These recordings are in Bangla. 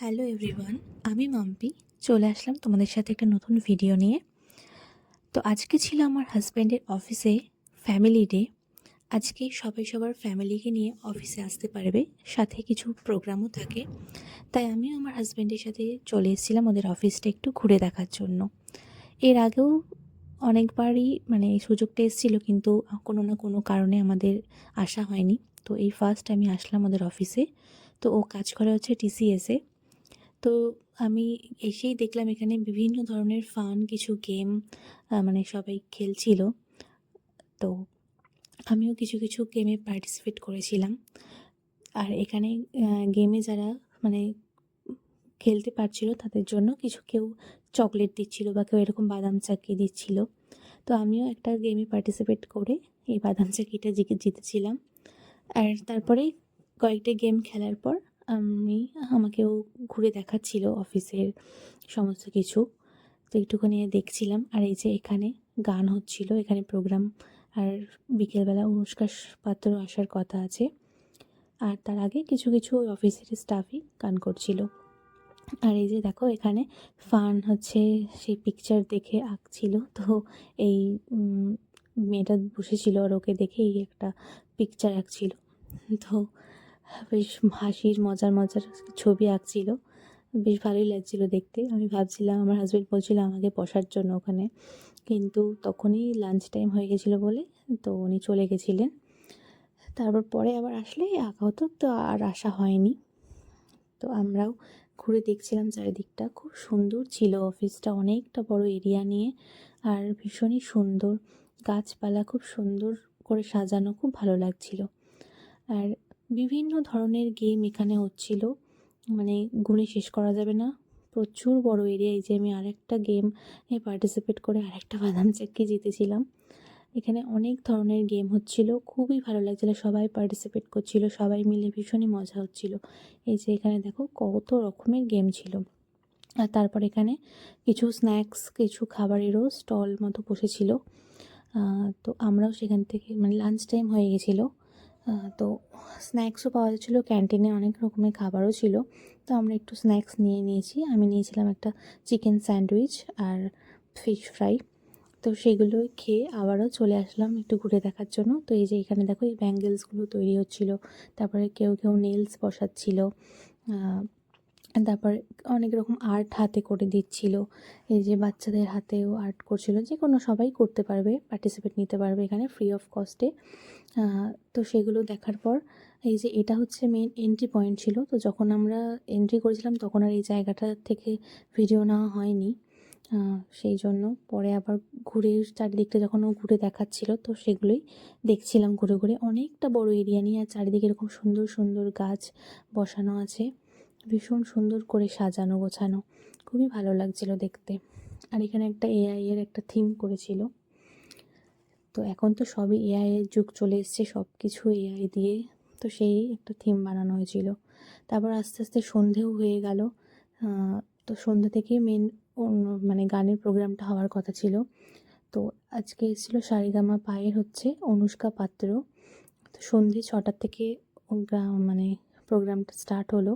হ্যালো এভরিওয়ান আমি মাম্পি। চলে আসলাম তোমাদের সাথে একটা নতুন ভিডিও নিয়ে। তো আজকে ছিল আমার হাজব্যান্ডের অফিসে ফ্যামিলি ডে আজকে সবাই সবার ফ্যামিলিকে নিয়ে অফিসে আসতে পারবে। সাথে কিছু প্রোগ্রামও থাকে। তাই আমিও আমার হাজব্যান্ডের সাথে চলে এসেছিলাম ওদের অফিসটা একটু ঘুরে দেখার জন্য। এর আগেও অনেকবারই মানে সুযোগটা এসেছিল, কিন্তু কোনো না কোনো কারণে আমাদের আসা হয়নি। তো এই ফার্স্ট আমি আসলাম ওদের অফিসে তো ও কাজ করে হচ্ছে টিসিএসে তো আমি এসেই দেখলাম এখানে বিভিন্ন ধরনের ফান কিছু গেম মানে সবাই খেলছিল। তো আমিও কিছু কিছু গেমে পার্টিসিপেট করেছিলাম। আর এখানে গেমে যারা মানে খেলতে পারছিল তাদের জন্য কিছু কেউ চকলেট দিচ্ছিল বা কেউ এরকম বাদাম চাকি দিচ্ছিল। তো আমিও একটা গেমে পার্টিসিপেট করে এই বাদাম চাকিটা জিতেছিলাম আর তারপরে কয়েকটা গেম খেলার পর আমি, আমাকেও ঘুরে দেখাচ্ছিল অফিসের সমস্ত কিছু। তো একটুখানি দেখছিলাম। আর এই যে এখানে গান হচ্ছিল, এখানে প্রোগ্রাম আর বিকেলবেলা অনুষ্কা পাত্র আসার কথা আছে। আর তার আগে কিছু কিছু ওই অফিসের স্টাফই গান করছিল। আর এই যে দেখো, এখানে ফান হচ্ছে সেই পিকচার দেখে আঁকছিল। তো এই মেয়েটা বসেছিল আর ওকে দেখেই একটা পিকচার আঁকছিল। তো বেশ হাসির, মজার মজার ছবি আঁকছিল। বেশ ভালোই লাগছিল দেখতে। আমি ভাবছিলাম, আমার হাজব্যান্ড বলছিল আমাকে বসার জন্য ওখানে। কিন্তু তখনই লাঞ্চ টাইম হয়ে গেছিল বলে তো উনি চলে গেছিলেন। তারপর পরে আবার আসলে আঁকা হতো তো আর আসা হয়নি। তো আমরাও ঘুরে দেখছিলাম চারিদিকটা। খুব সুন্দর ছিল অফিসটা অনেকটা বড় এরিয়া নিয়ে। আর ভীষণই সুন্দর। গাছপালা খুব সুন্দর করে সাজানো, খুব ভালো লাগছিল। আর বিভিন্ন ধরনের গেম এখানে হচ্ছিল। মানে গুণে শেষ করা যাবে না। প্রচুর বড় এরিয়া এই যে আমি আরেকটা গেম এ পার্টিসিপেট করে আরেকটা বাদাম চাক্কি জিতেছিলাম। এখানে অনেক ধরনের গেম হচ্ছিল। খুবই ভালো লাগছিল। সবাই পার্টিসিপেট করছিল। সবাই মিলে ভীষণই মজা হচ্ছিল। এই যে এখানে দেখো কত রকমের গেম ছিল। আর তারপর এখানে কিছু স্ন্যাক্স কিছু খাবারেরও স্টল মতো বসেছিল। তো আমরাও সেখান থেকে মানে লাঞ্চ টাইম হয়ে গেছিল। তো স্ন্যাক্সও পাওয়া যাচ্ছিল ক্যান্টিনে অনেক রকমের খাবারও ছিল। তো আমরা একটু স্ন্যাক্স নিয়ে নিয়েছি। আমি নিয়েছিলাম একটা চিকেন স্যান্ডউইচ আর ফিশ ফ্রাই তো সেগুলো খেয়ে আবারও চলে আসলাম একটু ঘুরে দেখার জন্য। তো এই যে এখানে দেখো, এই ব্যাঙ্গেলসগুলো তৈরি হচ্ছিল। তারপরে কেউ কেউ নেলস বসাচ্ছিল। তারপর অনেক রকম আর্ট হাতে করে দিচ্ছিল। এই যে বাচ্চাদের হাতেও আর্ট করছিল। যে কোনো সবাই করতে পারবে পার্টিসিপেট নিতে পারবে এখানে ফ্রি অফ কস্টে তো সেগুলো দেখার পর, এই যে এটা হচ্ছে মেন এন্ট্রি পয়েন্ট ছিল, তো যখন আমরা এন্ট্রি করেছিলাম তখন আর এই জায়গাটা থেকে ভিডিও নেওয়া হয়নি। সেই জন্য পরে আবার ঘুরে চারিদিকটা যখন ও ঘুরে দেখাচ্ছিল, তো সেগুলোই দেখছিলাম ঘুরে ঘুরে। অনেকটা বড় এরিয়া নিয়ে আর চারিদিকে এরকম সুন্দর সুন্দর গাছ বসানো আছে। ভীষণ সুন্দর করে সাজানো, গোছানো। খুবই ভালো লাগছিল দেখতে। আর এখানে একটা এআই এর একটা থিম করেছিল। তো এখন তো সবই এআই এর যুগ চলে এসছে সব কিছু এআই দিয়ে। তো সেই একটা থিম বানানো হয়েছিল। তারপর আস্তে আস্তে সন্ধেও হয়ে গেল। তো সন্ধ্যে থেকেই মেন মানে গানের প্রোগ্রামটা হওয়ার কথা ছিল। তো আজকে এসেছিল সারিগামা পায়ের হচ্ছে অনুষ্কা পাত্র। তো সন্ধে ছটার থেকে মানে প্রোগ্রামটা স্টার্ট হলো।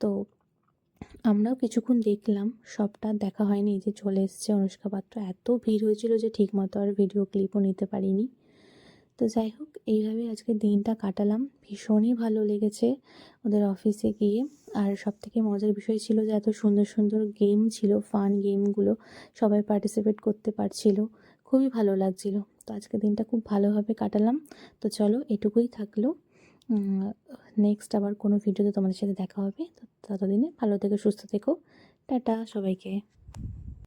তো আমরাও কিছুক্ষণ দেখলাম, সবটা দেখা হয়নি। যে চলে এসছে অনুষ্কা পাত্র। এত ভিড় হয়েছিল যে ঠিকমতো আর ভিডিও ক্লিপও নিতে পারিনি। তো যাই হোক, এইভাবে আজকে দিনটা কাটালাম। ভীষণই ভালো লেগেছে ওদের অফিসে গিয়ে। আর সব থেকে মজার বিষয় ছিল যে এত সুন্দর সুন্দর গেম ছিল ফান গেমগুলো সবাই পার্টিসিপেট করতে পারছিল। খুবই ভালো লাগছিল। তো আজকে দিনটা খুব ভালোভাবে কাটালাম। তো চলো, এটুকুই থাকল। নেক্সট আবার কোনো ভিডিওতে তোমাদের সাথে দেখা হবে। ততদিনে ভালো থেকো, সুস্থ থেকো। টাটা সবাইকে।